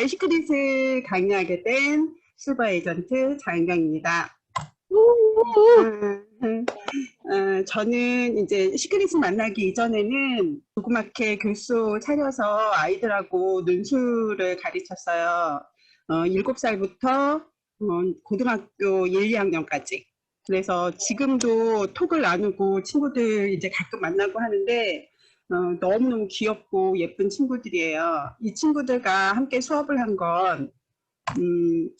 아이시크릿을 강의하게 된 실버 에이전트 장은경입니다. 어, 저는 이제 시크릿을 만나기 이전에는 조그맣게 교수 차려서 아이들하고 논술을 가르쳤어요. 어, 7살부터 어, 고등학교 1, 2학년까지. 그래서 지금도 톡을 나누고 친구들 이제 가끔 만나고 하는데 어, 너무너무 귀엽고 예쁜 친구들이에요. 이 친구들과 함께 수업을 한 건, 음,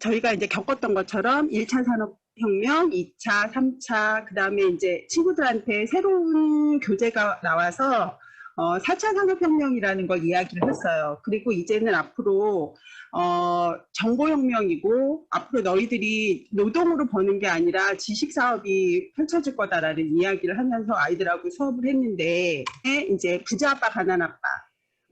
저희가 이제 겪었던 것처럼 1차 산업혁명, 2차, 3차, 그 다음에 이제 친구들한테 새로운 교재가 나와서 어, 4차 산업혁명이라는 걸 이야기를 했어요. 그리고 이제는 앞으로 어, 정보혁명이고 앞으로 너희들이 노동으로 버는 게 아니라 지식사업이 펼쳐질 거다라는 이야기를 하면서 아이들하고 수업을 했는데 이제 부자 아빠 가난 아빠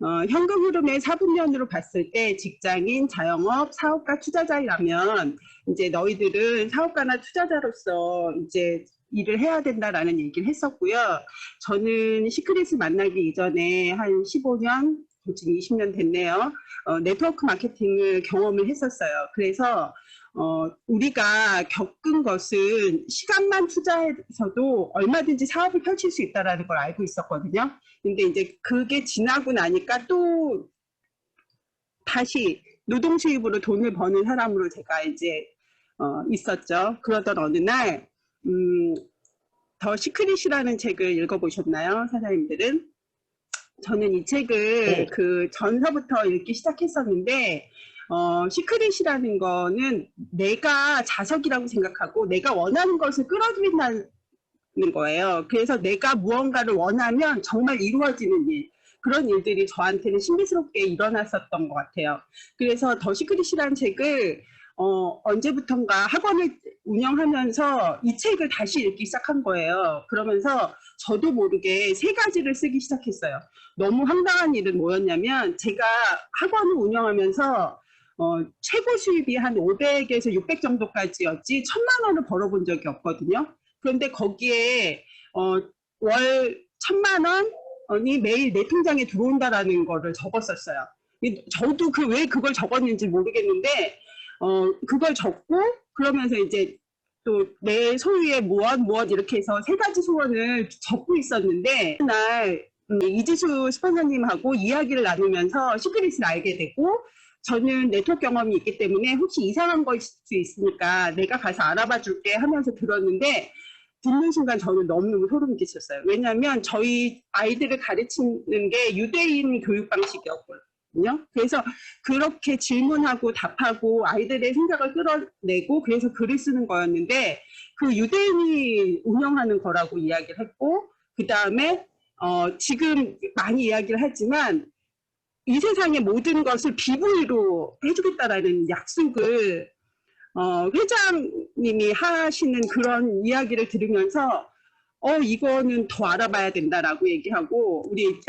어, 현금 흐름의 사분면으로 봤을 때 직장인, 자영업, 사업가, 투자자라면 이제 너희들은 사업가나 투자자로서 이제 일을 해야 된다라는 얘기를 했었고요. 저는 시크릿을 만나기 이전에 한 15년, 지금 20년 됐네요. 어, 네트워크 마케팅을 경험을 했었어요. 그래서 어, 우리가 겪은 것은 시간만 투자해서도 얼마든지 사업을 펼칠 수 있다는 걸 알고 있었거든요. 근데 이제 그게 지나고 나니까 또 다시 노동 수입으로 돈을 버는 사람으로 제가 이제 어, 있었죠. 그러던 어느 날, 음, 더 시크릿이라는 책을 읽어보셨나요? 사장님들은? 저는 이 책을 네. 그 전서부터 읽기 시작했었는데, 어, 시크릿이라는 거는 내가 자석이라고 생각하고 내가 원하는 것을 끌어들인다는 거예요. 그래서 내가 무언가를 원하면 정말 이루어지는 일. 그런 일들이 저한테는 신비스럽게 일어났었던 것 같아요. 그래서 더 시크릿이라는 책을 어, 언제부턴가 학원을 운영하면서 이 책을 다시 읽기 시작한 거예요. 그러면서 저도 모르게 세 가지를 쓰기 시작했어요. 너무 황당한 일은 뭐였냐면 제가 학원을 운영하면서 어, 최고 수입이 한 500에서 600 정도까지였지 천만 원을 벌어본 적이 없거든요. 그런데 거기에 어, 월 천만 원이 매일 내 통장에 들어온다라는 거를 적었었어요. 이- 저도 그 왜 그걸 적었는지 모르겠는데 어, 그걸 적고 그러면서 이제 또 내 소유의 무엇 무엇 이렇게 해서 세 가지 소원을 적고 있었는데 그날 음, 이지수 스폰서님하고 이야기를 나누면서 시크릿을 알게 되고 저는 네트워크 경험이 있기 때문에 혹시 이상한 거일 수 있으니까 내가 가서 알아봐 줄게 하면서 들었는데 듣는 순간 저는 너무너무 소름 끼쳤어요. 왜냐하면 저희 아이들을 가르치는 게 유대인 교육 방식이었 거든요. 그래서 그렇게 질문하고 답하고 아이들의 생각을 끌어내고 그래서 글을 쓰는 거였는데 그 유대인이 운영하는 거라고 이야기를 했고 그 다음에 어, 지금 많이 이야기를 하지만 이 세상의 모든 것을 비보이로 해주겠다라는 약속을 어, 회장님이 하시는 그런 이야기를 들으면서 어 이거는 더 알아봐야 된다라고 얘기하고 우리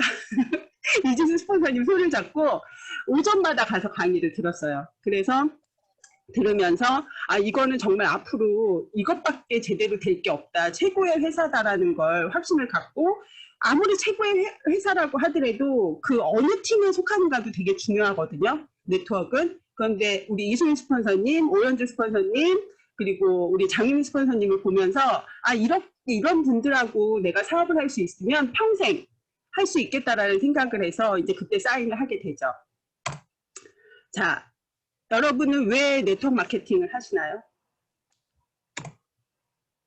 이지수 스폰서님 손을 잡고 오전마다 가서 강의를 들었어요. 그래서 들으면서 아 이거는 정말 앞으로 이것밖에 제대로 될 게 없다 최고의 회사다라는 걸 확신을 갖고 아무리 최고의 회- 회사라고 하더라도 그 어느 팀에 속하는가도 되게 중요하거든요 네트워크는 그런데 우리 이수민 스폰서님 오연주 스폰서님 그리고 우리 장윤 스폰서님을 보면서 아 이렇게 이런 분들하고 내가 사업을 할 수 있으면 평생 할 수 있겠다라는 생각을 해서 이제 그때 사인을 하게 되죠 자 여러분은 왜 네트워크 마케팅을 하시나요?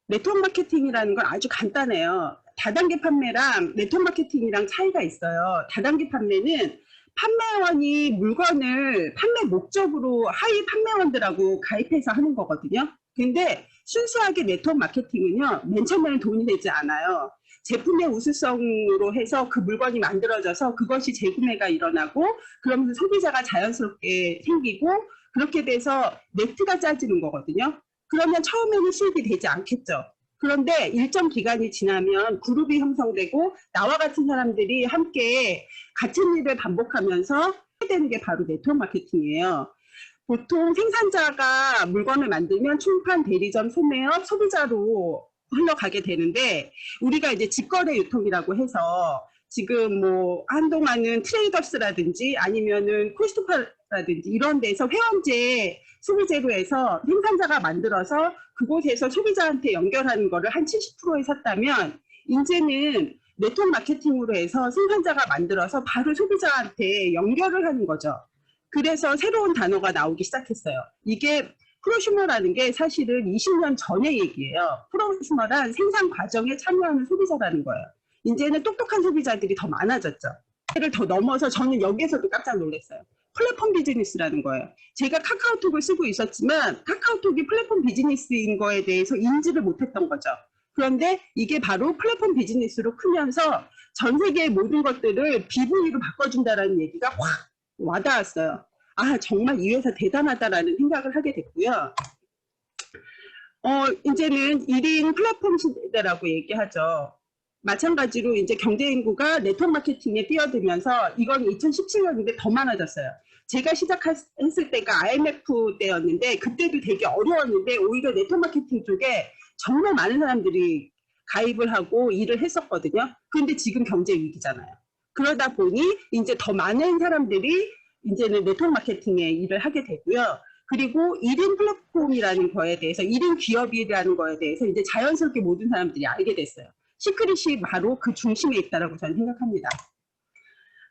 네트워크 마케팅이라는 건 아주 간단해요. 다단계 판매랑 네트워크 마케팅이랑 차이가 있어요. 다단계 판매는 판매원이 물건을 판매 목적으로 하위 판매원들하고 가입해서 하는 거거든요. 근데 순수하게 네트워크 마케팅은요, 맨 처음에는 돈이 되지 않아요. 제품의 우수성으로 해서 그 물건이 만들어져서 그것이 재구매가 일어나고 그러면서 소비자가 자연스럽게 생기고 그렇게 돼서 네트가 짜지는 거거든요. 그러면 처음에는 수익이 되지 않겠죠. 그런데 일정 기간이 지나면 그룹이 형성되고 나와 같은 사람들이 함께 같은 일을 반복하면서 되는 게 바로 네트워크 마케팅이에요. 보통 생산자가 물건을 만들면 충판, 대리점, 소매업, 소비자로 흘러가게 되는데 우리가 이제 직거래 유통이라고 해서 지금 뭐 한동안은 트레이더스라든지 아니면은 코스트코라든지 이런 데서 회원제 소비재로 해서 생산자가 만들어서 그곳에서 소비자한테 연결하는 거를 한 70%에 샀다면 이제는 네트워크 마케팅으로 해서 생산자가 만들어서 바로 소비자한테 연결을 하는 거죠. 그래서 새로운 단어가 나오기 시작했어요. 이게 프로슈머라는 게 사실은 20년 전의 얘기예요. 프로슈머란 생산 과정에 참여하는 소비자라는 거예요. 이제는 똑똑한 소비자들이 더 많아졌죠. 를 더 넘어서 저는 여기에서도 깜짝 놀랐어요. 플랫폼 비즈니스라는 거예요. 제가 카카오톡을 쓰고 있었지만 카카오톡이 플랫폼 비즈니스인 거에 대해서 인지를 못했던 거죠. 그런데 이게 바로 플랫폼 비즈니스로 크면서 전 세계의 모든 것들을 비브이로 바꿔준다라는 얘기가 확 와닿았어요. 아, 정말 이 회사 대단하다라는 생각을 하게 됐고요. 어, 이제는 1인 플랫폼 시대라고 얘기하죠. 마찬가지로 이제 경제 인구가 네트워크 마케팅에 뛰어들면서 이건 2017년인데 더 많아졌어요. 제가 시작했을 때가 IMF 때였는데 그때도 되게 어려웠는데 오히려 네트워크 마케팅 쪽에 정말 많은 사람들이 가입을 하고 일을 했었거든요. 그런데 지금 경제 위기잖아요. 그러다 보니 이제 더 많은 사람들이 이제는 네트워크 마케팅에 일을 하게 되고요. 그리고 1인 플랫폼이라는 거에 대해서 1인 기업이라는 거에 대해서 이제 자연스럽게 모든 사람들이 알게 됐어요. 시크릿이 바로 그 중심에 있다라고 저는 생각합니다.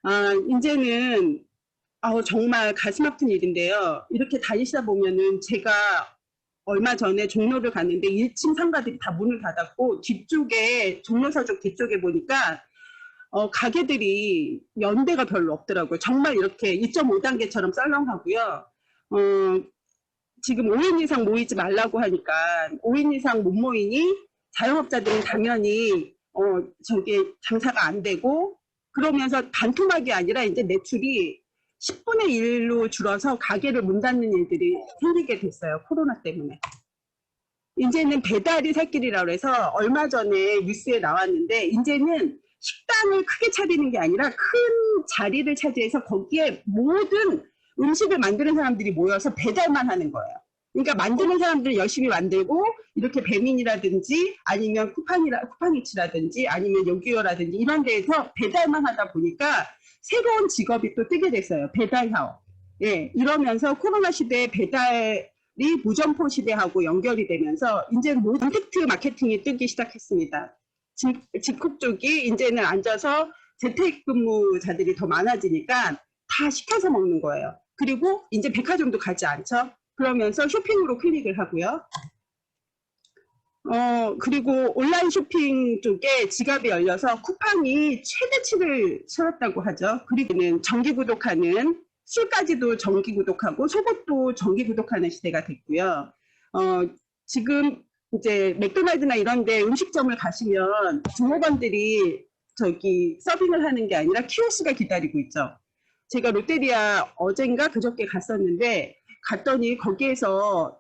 아, 이제는 아, 정말 가슴 아픈 일인데요. 이렇게 다니시다 보면은 제가 얼마 전에 종로를 갔는데 1층 상가들이 다 문을 닫았고 뒤쪽에 종로서쪽 뒤쪽에 보니까 어, 가게들이 연대가 별로 없더라고요. 정말 이렇게 2.5단계처럼 썰렁하고요. 어, 지금 5인 이상 모이지 말라고 하니까 5인 이상 못 모이니 자영업자들은 당연히 어, 저게 장사가 안 되고 그러면서 반토막이 아니라 이제 매출이 10분의 1로 줄어서 가게를 문 닫는 일들이 생기게 됐어요. 코로나 때문에. 이제는 배달이 살 길이라고 해서 얼마 전에 뉴스에 나왔는데 이제는 식당을 크게 차리는 게 아니라 큰 자리를 차지해서 거기에 모든 음식을 만드는 사람들이 모여서 배달만 하는 거예요. 그러니까 만드는 사람들은 열심히 만들고 이렇게 배민이라든지 아니면 쿠팡이라 쿠팡이치라든지 아니면 요기요라든지 이런 데에서 배달만 하다 보니까 새로운 직업이 또 뜨게 됐어요. 배달 사업. 예, 이러면서 코로나 시대에 배달이 무점포 시대하고 연결이 되면서 이제 모든 팩트 마케팅이 뜨기 시작했습니다. 집, 집콕 쪽이 이제는 앉아서 재택근무자들이 더 많아지니까 다 시켜서 먹는 거예요. 그리고 이제 백화점도 가지 않죠. 그러면서 쇼핑으로 클릭을 하고요. 어, 그리고 온라인 쇼핑 쪽에 지갑이 열려서 쿠팡이 최대치를 치렀다고 하죠. 그리고는 정기 구독하는 술까지도 정기 구독하고 속옷도 정기 구독하는 시대가 됐고요. 어, 지금 이제 맥도날드나 이런 데 음식점을 가시면 종업원들이 저기 서빙을 하는 게 아니라 키오스가 기다리고 있죠. 제가 롯데리아 어젠가 그저께 갔었는데 갔더니 거기에서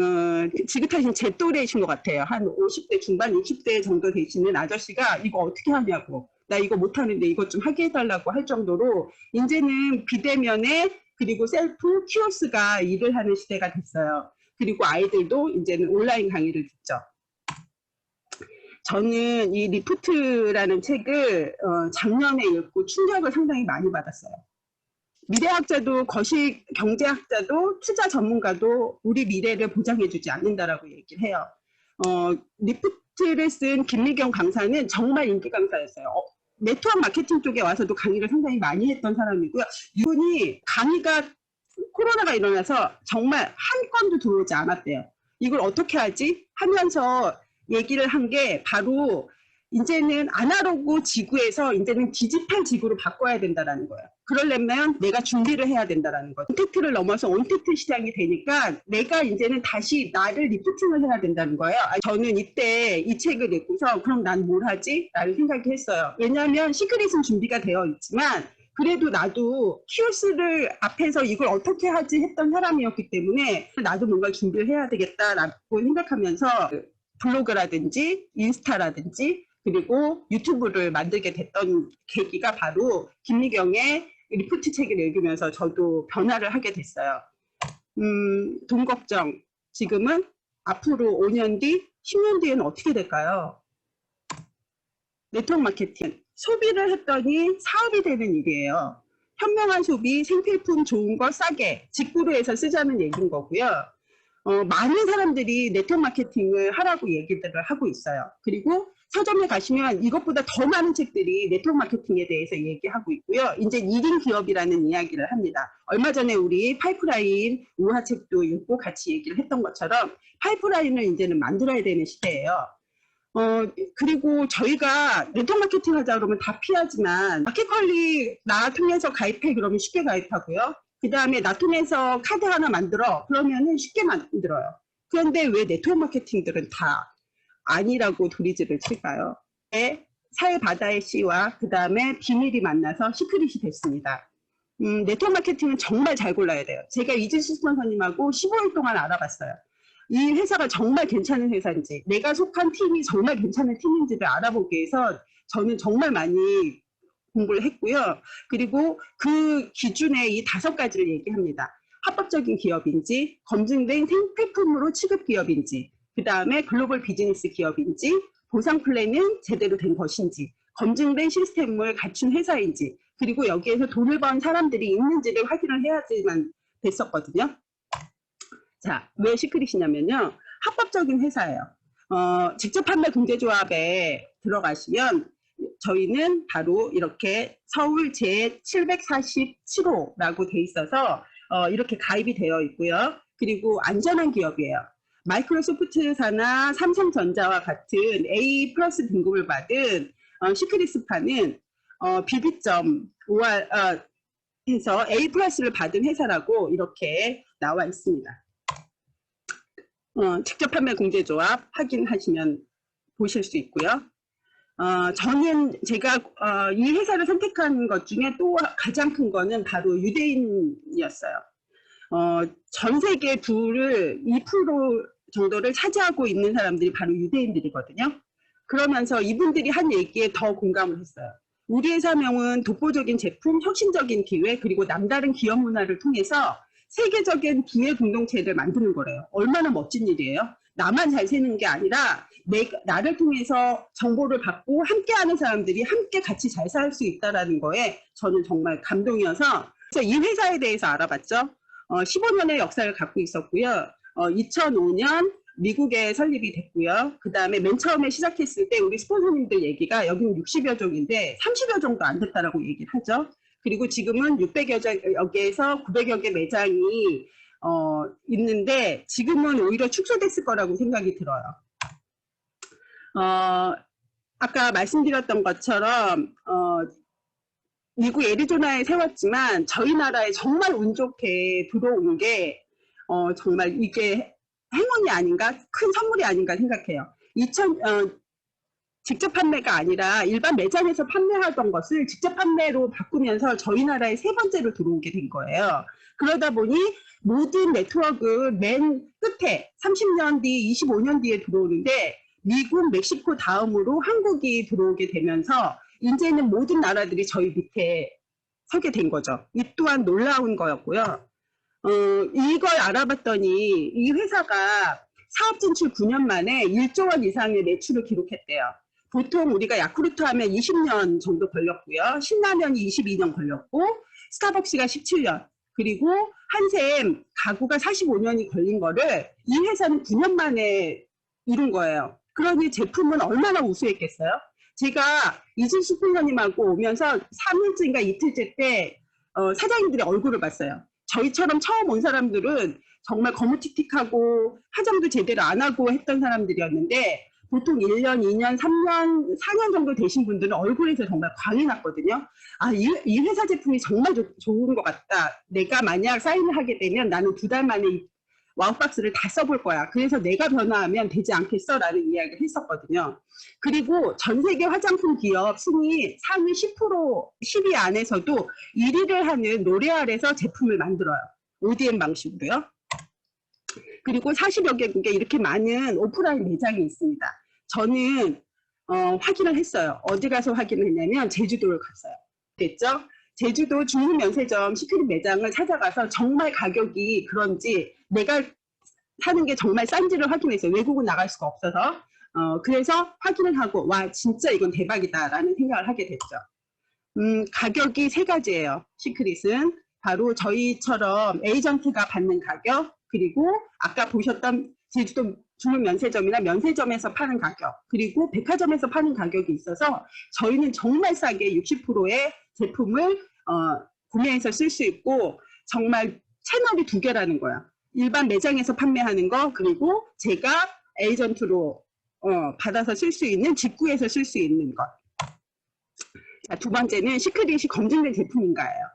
어, 지긋하신 제 또래이신 것 같아요. 한 50대 중반, 60대 정도 되시는 아저씨가 이거 어떻게 하냐고. 나 이거 못하는데 이것 좀 하게 해달라고 할 정도로 이제는 비대면에 그리고 셀프 키오스가 일을 하는 시대가 됐어요. 그리고 아이들도 이제는 온라인 강의를 듣죠. 저는 이 리프트라는 책을 어, 작년에 읽고 충격을 상당히 많이 받았어요. 미래학자도 거시 경제학자도 투자 전문가도 우리 미래를 보장해주지 않는다라고 얘기를 해요. 어, 리프트를 쓴 김미경 강사는 정말 인기 강사였어요. 어, 네트워크 마케팅 쪽에 와서도 강의를 상당히 많이 했던 사람이고요. 이분이 강의가 코로나가 일어나서 정말 한 건도 들어오지 않았대요. 이걸 어떻게 하지? 하면서 얘기를 한 게 바로 이제는 아날로그 지구에서 이제는 디지털 지구로 바꿔야 된다라는 거예요. 그러려면 내가 준비를 해야 된다라는 거예요. 온택트를 넘어서 온택트 시장이 되니까 내가 이제는 다시 나를 리프팅을 해야 된다는 거예요. 아, 저는 이때 이 책을 읽고서 그럼 난 뭘 하지? 라는 생각이 했어요. 왜냐하면 시크릿은 준비가 되어 있지만 그래도 나도 키오스를 앞에서 이걸 어떻게 하지 했던 사람이었기 때문에 나도 뭔가 준비를 해야 되겠다라고 생각하면서 블로그라든지 인스타라든지 그리고 유튜브를 만들게 됐던 계기가 바로 김미경의 리프트 책을 읽으면서 저도 변화를 하게 됐어요. 음, 돈 걱정. 지금은 앞으로 5년 뒤, 10년 뒤에는 어떻게 될까요? 네트워크 마케팅. 소비를 했더니 사업이 되는 일이에요. 현명한 소비, 생필품 좋은 거 싸게 직구로 해서 쓰자는 얘기인 거고요. 어, 많은 사람들이 네트워크 마케팅을 하라고 얘기들을 하고 있어요. 그리고 서점에 가시면 이것보다 더 많은 책들이 네트워크 마케팅에 대해서 얘기하고 있고요. 이제 1인 기업이라는 이야기를 합니다. 얼마 전에 우리 파이프라인 우화책도 읽고 같이 얘기를 했던 것처럼 파이프라인을 이제는 만들어야 되는 시대예요. 어, 그리고 저희가 네트워크 마케팅 하자 그러면 다 피하지만 마켓컬리 나 통해서 가입해 그러면 쉽게 가입하고요. 그 다음에 나 통해서 카드 하나 만들어 그러면은 쉽게 만들어요. 그런데 왜 네트워크 마케팅들은 다 아니라고 도리지를 칠까요? 네, 사회 바다의 씨와 그 다음에 비밀이 만나서 시크릿이 됐습니다. 음, 네트워크 마케팅은 정말 잘 골라야 돼요. 제가 이진수 스폰서님하고 15일 동안 알아봤어요. 이 회사가 정말 괜찮은 회사인지, 내가 속한 팀이 정말 괜찮은 팀인지를 알아보기 위해서 저는 정말 많이 공부를 했고요. 그리고 그 기준에 이 다섯 가지를 얘기합니다. 합법적인 기업인지, 검증된 생필품으로 취급 기업인지, 그 다음에 글로벌 비즈니스 기업인지, 보상 플랜은 제대로 된 것인지, 검증된 시스템을 갖춘 회사인지, 그리고 여기에서 돈을 번 사람들이 있는지를 확인을 해야지만 됐었거든요. 자, 왜 시크릿이냐면요. 합법적인 회사예요. 어, 직접 판매 공제조합에 들어가시면 저희는 바로 이렇게 서울 제 747호라고 돼 있어서 어, 이렇게 가입이 되어 있고요. 그리고 안전한 기업이에요. 마이크로소프트사나 삼성전자와 같은 A 플러스 등급을 받은 어, 시크릿스파는 어, 비비점 5월 어, 해서 A 플러스를 받은 회사라고 이렇게 나와 있습니다. 어, 직접 판매 공제 조합 확인하시면 보실 수 있고요. 어, 저는 제가 어, 이 회사를 선택한 것 중에 또 가장 큰 거는 바로 유대인이었어요. 어, 전 세계 부를 2% 정도를 차지하고 있는 사람들이 바로 유대인들이거든요. 그러면서 이분들이 한 얘기에 더 공감을 했어요. 우리 회사명은 독보적인 제품, 혁신적인 기회, 그리고 남다른 기업 문화를 통해서 세계적인 부의 공동체를 만드는 거래요. 얼마나 멋진 일이에요. 나만 잘 세는 게 아니라 내, 나를 통해서 정보를 받고 함께하는 사람들이 함께 같이 잘 살 수 있다는 거에 저는 정말 감동이어서 그래서 이 회사에 대해서 알아봤죠. 어, 15년의 역사를 갖고 있었고요. 어, 2005년 미국에 설립이 됐고요. 그 다음에 맨 처음에 시작했을 때 우리 스폰서님들 얘기가 여기는 60여 종인데 30여 정도 안 됐다라고 얘기를 하죠. 그리고 지금은 600여 개에서 900여 개 매장이 어, 있는데 지금은 오히려 축소됐을 거라고 생각이 들어요. 어, 아까 말씀드렸던 것처럼 어, 미국 애리조나에 세웠지만 저희 나라에 정말 운 좋게 들어온 게 어, 정말 이게 행운이 아닌가 큰 선물이 아닌가 생각해요. 2000, 어, 직접 판매가 아니라 일반 매장에서 판매하던 것을 직접 판매로 바꾸면서 저희 나라에 세 번째로 들어오게 된 거예요. 그러다 보니 모든 네트워크 맨 끝에 30년 뒤, 25년 뒤에 들어오는데 미국, 멕시코 다음으로 한국이 들어오게 되면서 이제는 모든 나라들이 저희 밑에 서게 된 거죠. 이 또한 놀라운 거였고요. 어, 이걸 알아봤더니 이 회사가 사업 진출 9년 만에 1조 원 이상의 매출을 기록했대요. 보통 우리가 야쿠르트 하면 20년 정도 걸렸고요. 신라면이 22년 걸렸고 스타벅스가 17년 그리고 한샘 가구가 45년이 걸린 거를 이 회사는 9년 만에 이룬 거예요. 그러니 제품은 얼마나 우수했겠어요? 제가 이진수 총장님하고 오면서 3일째인가 이틀째 때 어, 사장님들의 얼굴을 봤어요. 저희처럼 처음 온 사람들은 정말 거무틱틱하고 화장도 제대로 안 하고 했던 사람들이었는데 보통 1년, 2년, 3년, 4년 정도 되신 분들은 얼굴에서 정말 광이 났거든요. 아, 이, 이 회사 제품이 정말 조, 좋은 것 같다. 내가 만약 사인을 하게 되면 나는 두 달 만에 와우박스를 다 써볼 거야. 그래서 내가 변화하면 되지 않겠어? 라는 이야기를 했었거든요. 그리고 전 세계 화장품 기업 순위 상위 10% 10위 안에서도 1위를 하는 로레알에서 제품을 만들어요. ODM 방식으로요. 그리고 40여 개국에 이렇게 많은 오프라인 매장이 있습니다. 저는 어, 확인을 했어요. 어디 가서 확인을 했냐면 제주도를 갔어요. 됐죠? 제주도 중국 면세점 시크릿 매장을 찾아가서 정말 가격이 그런지 내가 사는 게 정말 싼지를 확인했어요. 외국은 나갈 수가 없어서. 어, 그래서 확인을 하고 와 진짜 이건 대박이다라는 생각을 하게 됐죠. 음, 가격이 세 가지예요. 시크릿은 바로 저희처럼 에이전트가 받는 가격 그리고 아까 보셨던 제주도 주문 면세점이나 면세점에서 파는 가격 그리고 백화점에서 파는 가격이 있어서 저희는 정말 싸게 60%의 제품을 어, 구매해서 쓸 수 있고 정말 채널이 두 개라는 거야. 일반 매장에서 판매하는 거 그리고 제가 에이전트로 어, 받아서 쓸 수 있는 직구에서 쓸 수 있는 것. 자, 두 번째는 시크릿이 검증된 제품인가예요.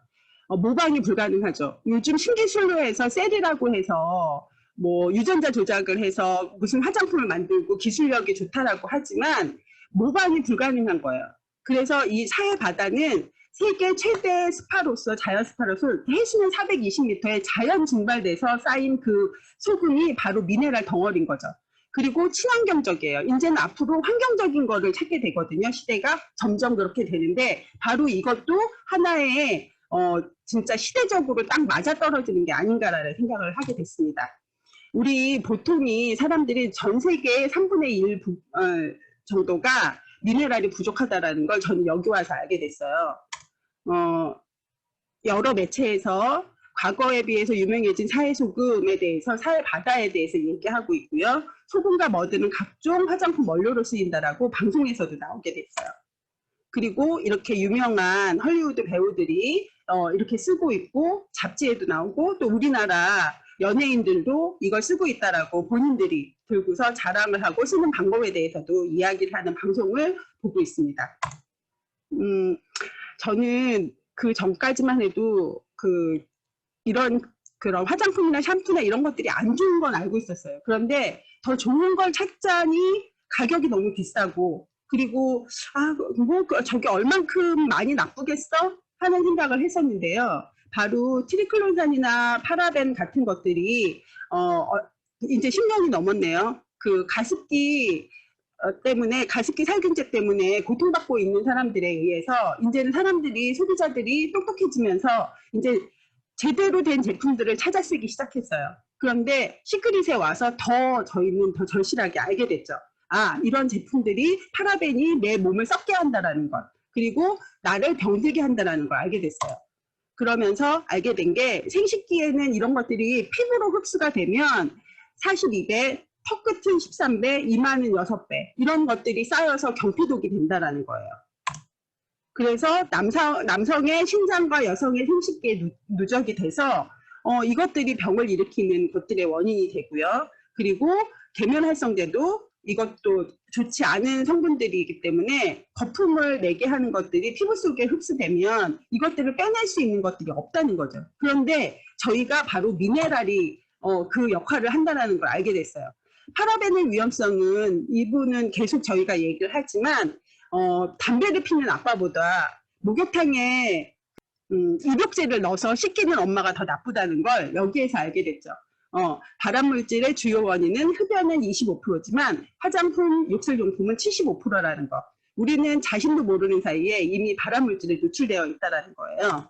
어, 모방이 불가능하죠. 요즘 신기술로 해서 셀이라고 해서 뭐 유전자 조작을 해서 무슨 화장품을 만들고 기술력이 좋다라고 하지만 모방이 불가능한 거예요. 그래서 이 사회 바다는 세계 최대 스파로서 자연 스파로서 해수면 420m에 자연 증발돼서 쌓인 그 소금이 바로 미네랄 덩어리인 거죠. 그리고 친환경적이에요. 이제는 앞으로 환경적인 거를 찾게 되거든요. 시대가 점점 그렇게 되는데 바로 이것도 하나의 어, 진짜 시대적으로 딱 맞아떨어지는 게 아닌가라는 생각을 하게 됐습니다. 우리 보통이 사람들이 전 세계 3분의 1 부, 어, 정도가 미네랄이 부족하다라는 걸 저는 여기 와서 알게 됐어요. 어, 여러 매체에서 과거에 비해서 유명해진 사회 소금에 대해서 사회 바다에 대해서 얘기하고 있고요. 소금과 머드는 각종 화장품 원료로 쓰인다라고 방송에서도 나오게 됐어요. 그리고 이렇게 유명한 헐리우드 배우들이 어, 이렇게 쓰고 있고 잡지에도 나오고 또 우리나라 연예인들도 이걸 쓰고 있다라고 본인들이 들고서 자랑을 하고 쓰는 방법에 대해서도 이야기를 하는 방송을 보고 있습니다. 음, 저는 그 전까지만 해도 그 이런 그런 화장품이나 샴푸나 이런 것들이 안 좋은 건 알고 있었어요. 그런데 더 좋은 걸 찾자니 가격이 너무 비싸고 그리고 아 뭐 저게 얼만큼 많이 나쁘겠어 하는 생각을 했었는데요. 바로 트리클론산이나 파라벤 같은 것들이 어, 어, 이제 10년이 넘었네요. 그 가습기 어, 때문에 가습기 살균제 때문에 고통받고 있는 사람들에 의해서 이제는 사람들이 소비자들이 똑똑해지면서 이제 제대로 된 제품들을 찾아 쓰기 시작했어요. 그런데 시크릿에 와서 더 저희는 더 절실하게 알게 됐죠. 아 이런 제품들이 파라벤이 내 몸을 썩게 한다라는 것 그리고 나를 병들게 한다라는 걸 알게 됐어요. 그러면서 알게 된 게 생식기에는 이런 것들이 피부로 흡수가 되면 42배, 턱 끝은 13배, 이마는 6배 이런 것들이 쌓여서 경피독이 된다라는 거예요. 그래서 남성, 남성의 신장과 여성의 생식기에 누, 누적이 돼서 어, 이것들이 병을 일으키는 것들의 원인이 되고요. 그리고 계면활성제도 이것도 좋지 않은 성분들이기 때문에 거품을 내게 하는 것들이 피부 속에 흡수되면 이것들을 빼낼 수 있는 것들이 없다는 거죠. 그런데 저희가 바로 미네랄이 어, 그 역할을 한다는 걸 알게 됐어요. 파라벤의 위험성은 이분은 계속 저희가 얘기를 하지만 어, 담배를 피는 아빠보다 목욕탕에 음, 입욕제를 넣어서 씻기는 엄마가 더 나쁘다는 걸 여기에서 알게 됐죠. 어, 발암물질의 주요 원인은 흡연은 25%지만 화장품, 욕설용품은 75%라는 거. 우리는 자신도 모르는 사이에 이미 발암물질에 노출되어 있다는 거예요.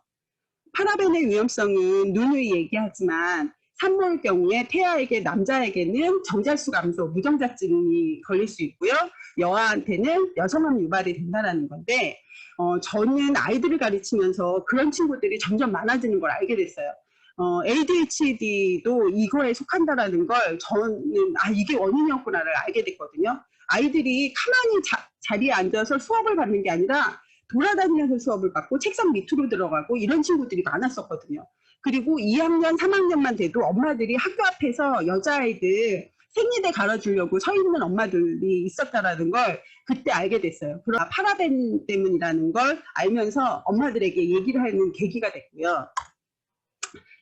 파라벤의 위험성은 누누이 얘기하지만 산모의 경우에 태아에게 남자에게는 정자수 감소, 무정자증이 걸릴 수 있고요. 여아한테는 여성암 유발이 된다는 건데 어, 저는 아이들을 가르치면서 그런 친구들이 점점 많아지는 걸 알게 됐어요. 어, ADHD도 이거에 속한다라는 걸 저는 아 이게 원인이었구나를 알게 됐거든요. 아이들이 가만히 자, 자리에 앉아서 수업을 받는 게 아니라 돌아다니면서 수업을 받고 책상 밑으로 들어가고 이런 친구들이 많았었거든요. 그리고 2학년, 3학년만 돼도 엄마들이 학교 앞에서 여자아이들 생리대 갈아주려고 서 있는 엄마들이 있었다라는 걸 그때 알게 됐어요. 그럼 파라벤 때문이라는 걸 알면서 엄마들에게 얘기를 하는 계기가 됐고요.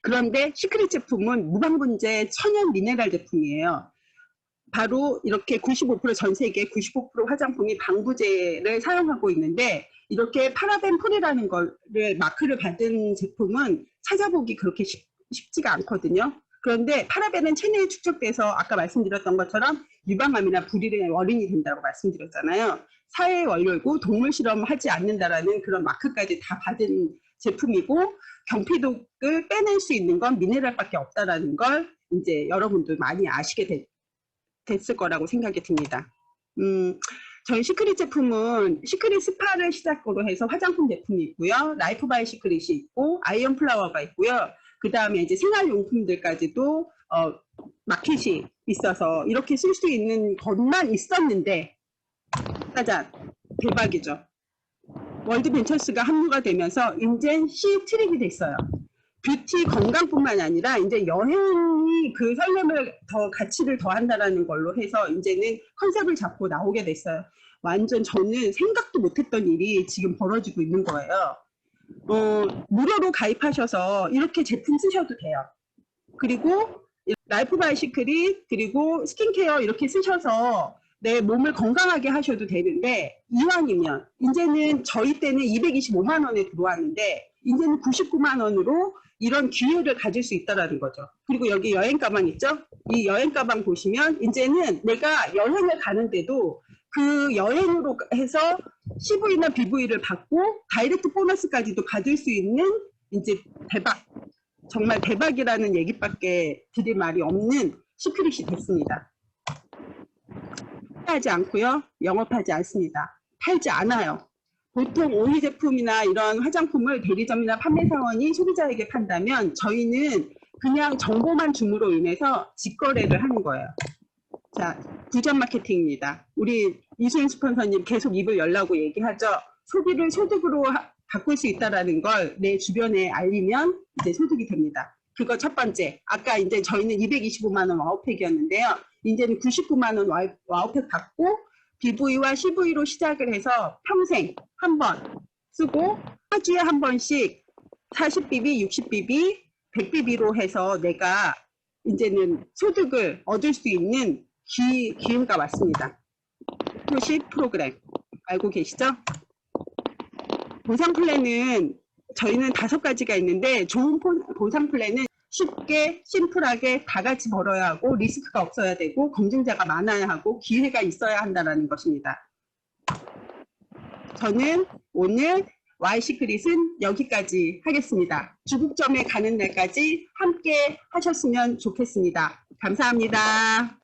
그런데 시크릿 제품은 무방분제 천연 미네랄 제품이에요. 바로 이렇게 95%전 세계 95% 화장품이 방부제를 사용하고 있는데 이렇게 파라벤 폴이라는 거를 마크를 받은 제품은 찾아보기 그렇게 쉽, 쉽지가 않거든요. 그런데 파라벤은 체내에 축적돼서 아까 말씀드렸던 것처럼 유방암이나 불일의 원인이 된다고 말씀드렸잖아요. 사회 원료이고 동물 실험하지 않는다라는 그런 마크까지 다 받은 제품이고 경피독을 빼낼 수 있는 건 미네랄밖에 없다라는 걸 이제 여러분들 많이 아시게 됐, 됐을 거라고 생각이 듭니다. 음, 저희 시크릿 제품은 시크릿 스파를 시작으로 해서 화장품 제품이 있고요. 라이프 바이 시크릿이 있고 아이언 플라워가 있고요. 그 다음에 이제 생활용품들까지도 어, 마켓이 있어서 이렇게 쓸 수 있는 것만 있었는데 짜잔 대박이죠. 월드 벤처스가 합류가 되면서 이제 C 트립이 됐어요. 뷰티 건강뿐만 아니라 이제 여행이 그 설렘을 더 가치를 더한다라는 걸로 해서 이제는 컨셉을 잡고 나오게 됐어요. 완전 저는 생각도 못했던 일이 지금 벌어지고 있는 거예요. 어, 무료로 가입하셔서 이렇게 제품 쓰셔도 돼요. 그리고 라이프 바이 시크릿 그리고 스킨케어 이렇게 쓰셔서 내 몸을 건강하게 하셔도 되는데 이왕이면 이제는 저희 때는 225만 원에 들어왔는데 이제는 99만 원으로 이런 기회를 가질 수 있다라는 거죠. 그리고 여기 여행 가방 있죠? 이 여행 가방 보시면 이제는 내가 여행을 가는데도 그 여행으로 해서 CV나 BV를 받고 다이렉트 보너스까지도 받을 수 있는 이제 대박 정말 대박이라는 얘기밖에 드릴 말이 없는 시크릿이 됐습니다. 하지 않고요. 영업하지 않습니다. 팔지 않아요. 보통 오이 제품이나 이런 화장품을 대리점이나 판매사원이 소비자에게 판다면 저희는 그냥 정보만 줌으로 인해서 직거래를 하는 거예요. 자, 구전 마케팅입니다. 우리 이수인 스폰서님 계속 입을 열라고 얘기하죠. 소비를 소득으로 하- 바꿀 수 있다라는 걸내 주변에 알리면 이제 소득이 됩니다. 그거 첫 번째. 아까 이제 저희는 225만 원 와우팩이었는데요. 이제는 99만 원 와우- 와우팩 받고 BV와 CV로 시작을 해서 평생 한 번 쓰고 하주에 한 번씩 40BB, 60BB, 100BB로 해서 내가 이제는 소득을 얻을 수 있는 기, 기회가 왔습니다. 표식 프로그램 알고 계시죠? 보상 플랜은 저희는 다섯 가지가 있는데 좋은 포- 보상 플랜은 쉽게 심플하게 다 같이 벌어야 하고 리스크가 없어야 되고 검증자가 많아야 하고 기회가 있어야 한다는 것입니다. 저는 오늘 Y시크릿은 여기까지 하겠습니다. 주국점에 가는 날까지 함께 하셨으면 좋겠습니다. 감사합니다.